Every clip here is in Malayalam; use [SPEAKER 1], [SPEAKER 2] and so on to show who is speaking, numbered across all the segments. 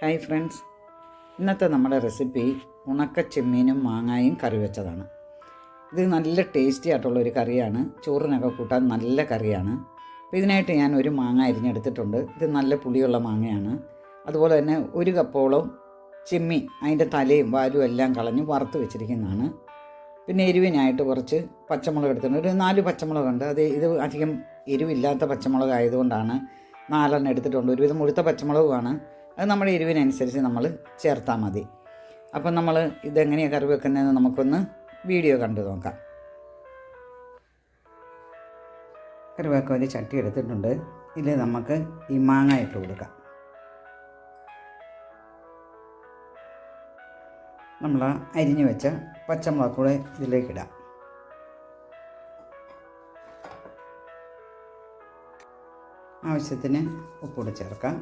[SPEAKER 1] ഹായ് ഫ്രണ്ട്സ് ഇന്നത്തെ നമ്മുടെ റെസിപ്പി ഉണക്ക ചെമ്മീനും മാങ്ങായും കറി വെച്ചതാണ്. ഇത് നല്ല ടേസ്റ്റി ആയിട്ടുള്ള ഒരു കറിയാണ്. ചോറിനൊക്കെ കൂട്ടാൻ നല്ല കറിയാണ്. അപ്പോൾ ഇതിനായിട്ട് ഞാൻ ഒരു മാങ്ങ അരിഞ്ഞെടുത്തിട്ടുണ്ട്. ഇത് നല്ല പുളിയുള്ള മാങ്ങയാണ്. അതുപോലെ തന്നെ ഒരു കപ്പോളം ചെമ്മീൻ അതിന്റെ തലയും വാലും എല്ലാം കളഞ്ഞ് വറുത്ത് വെച്ചിരിക്കുന്നതാണ്. പിന്നെ എരിവിനായിട്ട് കുറച്ച് പച്ചമുളക് എടുത്തിട്ടുണ്ട്. ഒരു നാല് പച്ചമുളകുണ്ട്. അത് ഇത് അധികം എരിവില്ലാത്ത പച്ചമുളക് ആയതുകൊണ്ടാണ് നാലെണ്ണം എടുത്തിട്ടുണ്ട്. ഒരുവിധം മുഴുത്ത പച്ചമുളകുമാണ്. അത് നമ്മുടെ എരിവിനനുസരിച്ച് നമ്മൾ ചേർത്താൽ മതി. അപ്പം നമ്മൾ ഇതെങ്ങനെയാണ് കറി വെക്കുന്നതെന്ന് നമുക്കൊന്ന് വീഡിയോ കണ്ടു നോക്കാം. കറിവേക്ക ഒരു ചട്ടി എടുത്തിട്ടുണ്ട്. ഇതിൽ നമുക്ക് ഈ മാങ്ങ ഇട്ട് കൊടുക്കാം. നമ്മൾ അരിഞ്ഞു വെച്ച പച്ചമുളക് കൂടെ ഇതിലേക്ക് ഇടാം. ആവശ്യത്തിന് ഉപ്പൂടെ ചേർക്കാം.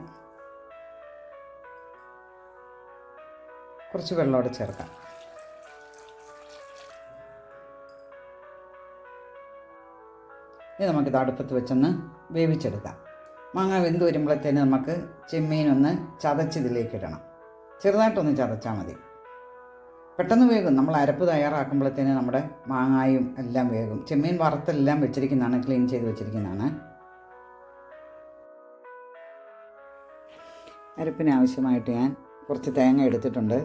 [SPEAKER 1] കുറച്ച് വെള്ളമോടെ ചേർക്കാം. ഇനി നമുക്കിത് അടുപ്പത്ത് വെച്ചൊന്ന് വേവിച്ചെടുക്കാം. മാങ്ങ വെന്ത് വരുമ്പോഴത്തേന് നമുക്ക് ചെമ്മീനൊന്ന് ചതച്ചിതിലേക്ക് ഇടണം. ചെറുതായിട്ടൊന്ന് ചതച്ചാൽ മതി. പെട്ടെന്ന് വേഗം നമ്മൾ അരപ്പ് തയ്യാറാക്കുമ്പോഴത്തേന് നമ്മുടെ മാങ്ങായും എല്ലാം വേഗം ചെമ്മീൻ വറുത്തെല്ലാം വെച്ചിരിക്കുന്നതാണ് ക്ലീൻ ചെയ്ത് വെച്ചിരിക്കുന്നതാണ്. അരപ്പിന് ആവശ്യമായിട്ട് ഞാൻ കുറച്ച് തേങ്ങ എടുത്തിട്ടുണ്ട്.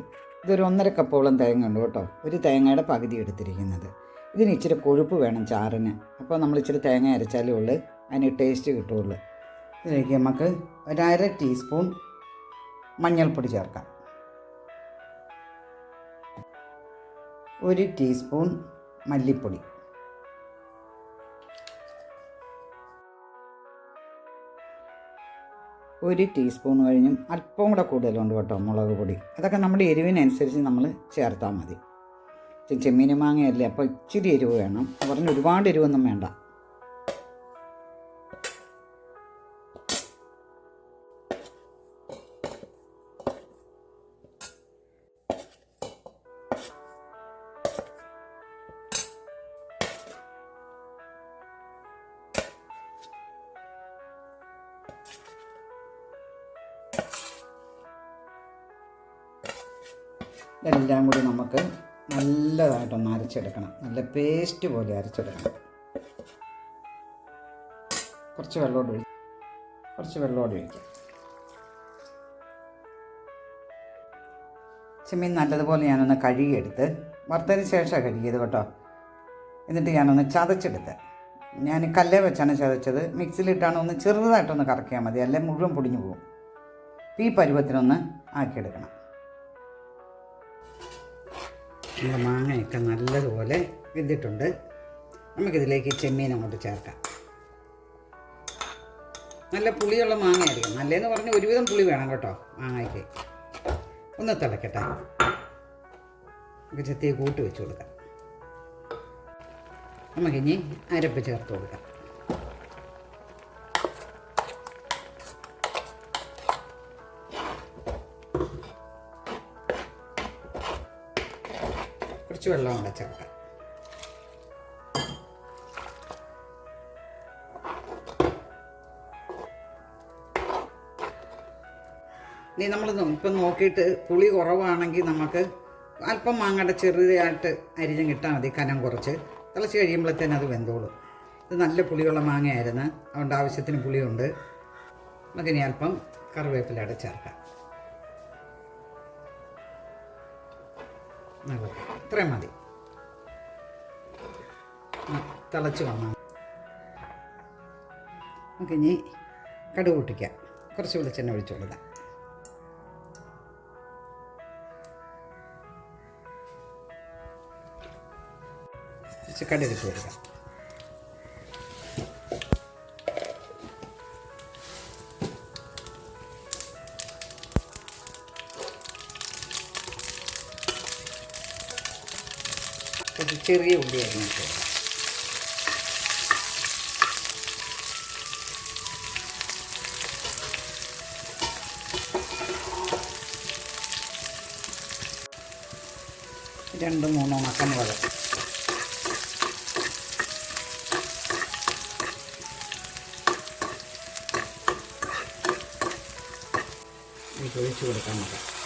[SPEAKER 1] ഇതൊരു ഒന്നര കപ്പോളം തേങ്ങ ഉണ്ട് കേട്ടോ. ഒരു തേങ്ങയുടെ പകുതി എടുത്തിരിക്കുന്നത്. ഇതിന് ഇച്ചിരി കൊഴുപ്പ് വേണം ചാറിന്. അപ്പോൾ നമ്മൾ ഇച്ചിരി തേങ്ങ അരച്ചാലേ ഉള്ളൂ. അതിന് ടേസ്റ്റ് കിട്ടുള്ളൂ ഇതിലേക്ക് നമുക്ക് ഒരര ടീസ്പൂൺ മഞ്ഞൾപ്പൊടി ചേർക്കാം. ഒരു ടീസ്പൂൺ മല്ലിപ്പൊടി. ഒരു ടീസ്പൂൺ കഴിഞ്ഞും അല്പം കൂടെ കൂടുതലുണ്ട് കേട്ടോ മുളക് പൊടി. അതൊക്കെ നമ്മുടെ എരിവിനനുസരിച്ച് നമ്മൾ ചേർത്താൽ മതി. ചെമ്മീൻ മാങ്ങയല്ലേ അപ്പോൾ ഇച്ചിരി എരിവ് വേണം. പറഞ്ഞ് ഒരുപാട് എരിവൊന്നും വേണ്ട. ഇതെല്ലാം കൂടി നമുക്ക് നല്ലതായിട്ടൊന്ന് അരച്ചെടുക്കണം. നല്ല പേസ്റ്റ് പോലെ അരച്ചെടുക്കണം. കുറച്ച് വെള്ളമോട് ഒഴിക്കും കുറച്ച് വെള്ളമോട് ഒഴിക്കാം ചെമ്മീൻ നല്ലതുപോലെ ഞാനൊന്ന് കഴുകിയെടുത്ത് വറുത്തതിന് ശേഷമാണ് കഴുകിയത് കേട്ടോ. എന്നിട്ട് ഞാനൊന്ന് ചതച്ചെടുത്ത്. ഞാൻ കല്ലേ വെച്ചാണ് ചതച്ചത്. മിക്സിയിലിട്ടാണ് ഒന്ന് ചെറുതായിട്ടൊന്ന് കറക്കിയാൽ മതി. അല്ലെ? മുഴുവൻ പൊടിഞ്ഞു പോകും. ഈ പരുവത്തിനൊന്ന് ആക്കിയെടുക്കണം. നമ്മുടെ മാങ്ങയൊക്കെ നല്ലതുപോലെ വെന്തിട്ടുണ്ട്. നമുക്കിതിലേക്ക് ചെമ്മീൻ അങ്ങോട്ട് ചേർക്കാം. നല്ല പുളിയുള്ള മാങ്ങയായിരിക്കും നല്ലതെന്ന് പറഞ്ഞാൽ ഒരുവിധം പുളി വേണം കേട്ടോ മാങ്ങയ്ക്ക്. ഒന്ന് തിളക്കട്ടെ. ചെത്തി കൂട്ടി വെച്ച് കൊടുക്കാം. നമുക്കിനി അരപ്പ് ചേർത്ത് കൊടുക്കാം. കുറച്ച് വെള്ളം കൂടെ ചേർക്കാം. ഇനി നമ്മൾ ഇപ്പം നോക്കിയിട്ട് പുളി കുറവാണെങ്കിൽ നമുക്ക് അല്പം മാങ്ങയുടെ ചെറുതായിട്ട് അരിഞ്ഞ് കിട്ടാൽ മതി കനം കുറച്ച്. തിളച്ച് കഴിയുമ്പോഴത്തേന് അത് വെന്തോളും. ഇത് നല്ല പുളിയുള്ള മാങ്ങയായിരുന്നു. അതുകൊണ്ട് ആവശ്യത്തിന് പുളിയുണ്ട്. നമുക്കിനി അല്പം കറിവേപ്പിലയുടെ ചേർക്കാം. നല്ല ഇത്രയും മതി. തിളച്ച് വന്നാൽ നമുക്ക് ഇനി കടുക് പൊട്ടിക്കാം. കുറച്ച് വെളിച്ചെണ്ണ ഒഴിച്ചു കൊടുക്കാം. കുറച്ച് കടുക് ഇട്ട് കൊടുക്കാം. കുറച്ച് ചെറിയ ഉള്ളി അരിഞ്ഞിട്ട് രണ്ട് മൂന്നോ മക്കമുളക് ഇത് ഒഴിച്ചു കൊടുക്കാൻ നോക്കാം